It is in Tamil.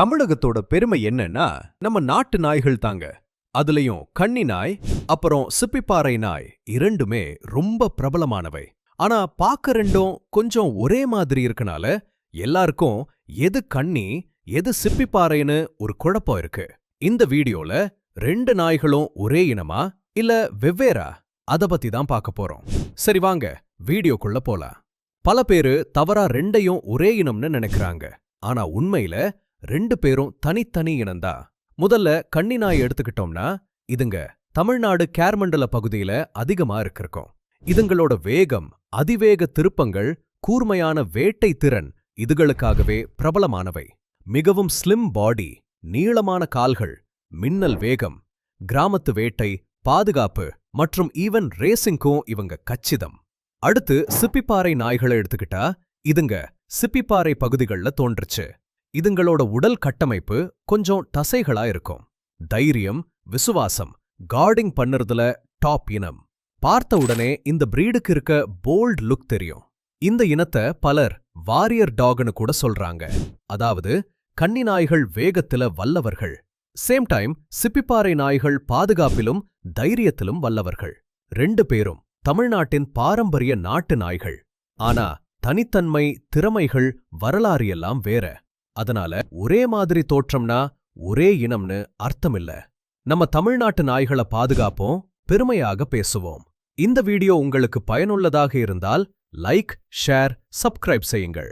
தமிழகத்தோட பெருமை என்னன்னா நம்ம நாட்டு நாய்கள் தாங்க. அதுலயும் கன்னி நாய் அப்புறம் சிப்பிப்பாறை நாய் இரண்டுமே ரொம்ப பிரபலமானவை. ஆனா பாக்க ரெண்டும் கொஞ்சம் ஒரே மாதிரி இருக்கனால எல்லாருக்கும் எது கண்ணி எது சிப்பிப்பாறைன்னு ஒரு குழப்பம் இருக்கு. இந்த வீடியோல ரெண்டு நாய்களும் ஒரே இனமா இல்ல வெவ்வேறா? அத பத்தி தான் பார்க்க போறோம். சரி வாங்க வீடியோக்குள்ள போலாம். பல பேரு தவறா ரெண்டையும் ஒரே இனம்னு நினைக்கிறாங்க. ஆனா உண்மையில ரெண்டு பேரும் தனித்தனி இனந்தா. முதல்ல கண்ணி நாய் எடுத்துக்கிட்டோம்னா இதுங்க தமிழ்நாடு கேர்மண்டல பகுதியில அதிகமா இருக்கிருக்கும். இதுங்களோட வேகம் அதிவேக திருப்பங்கள் கூர்மையான வேட்டை திறன் இதுகளுக்காகவே பிரபலமானவை. மிகவும் ஸ்லிம் பாடி நீளமான கால்கள் மின்னல் வேகம் கிராமத்து வேட்டை பாதுகாப்பு மற்றும் ஈவன் ரேசிங்க்கும் இவங்க கச்சிதம். அடுத்து சிப்பிப்பாறை நாய்களை எடுத்துக்கிட்டா இதுங்க சிப்பிப்பாறை பகுதிகள்ல தோன்றுச்சு. இதுங்களோட உடல் கட்டமைப்பு கொஞ்சம் தசைகளா இருக்கும். தைரியம் விசுவாசம் கார்டிங் பண்ணுறதுல டாப் இனம். பார்த்த உடனே இந்த பிரீடுக்கு இருக்க போல்ட் லுக் தெரியும். இந்த இனத்தை பலர் வாரியர் டாக்னு கூட சொல்றாங்க. அதாவது கன்னி நாய்கள் வேகத்துல வல்லவர்கள். சேம் டைம் சிப்பிப்பாறை நாய்கள் பாதுகாப்பிலும் தைரியத்திலும் வல்லவர்கள். ரெண்டு பேரும் தமிழ்நாட்டின் பாரம்பரிய நாட்டு நாய்கள். ஆனா தனித்தன்மை திறமைகள் வரலாறு எல்லாம் வேற. அதனால ஒரே மாதிரி தோற்றம்னா ஒரே இனம்னு அர்த்தமில்ல. நம்ம தமிழ்நாட்டு நாய்களை பாதுகாப்போம் பெருமையாக பேசுவோம். இந்த வீடியோ உங்களுக்கு பயனுள்ளதாக இருந்தால் லைக் ஷேர் சப்ஸ்கிரைப் செய்யுங்கள்.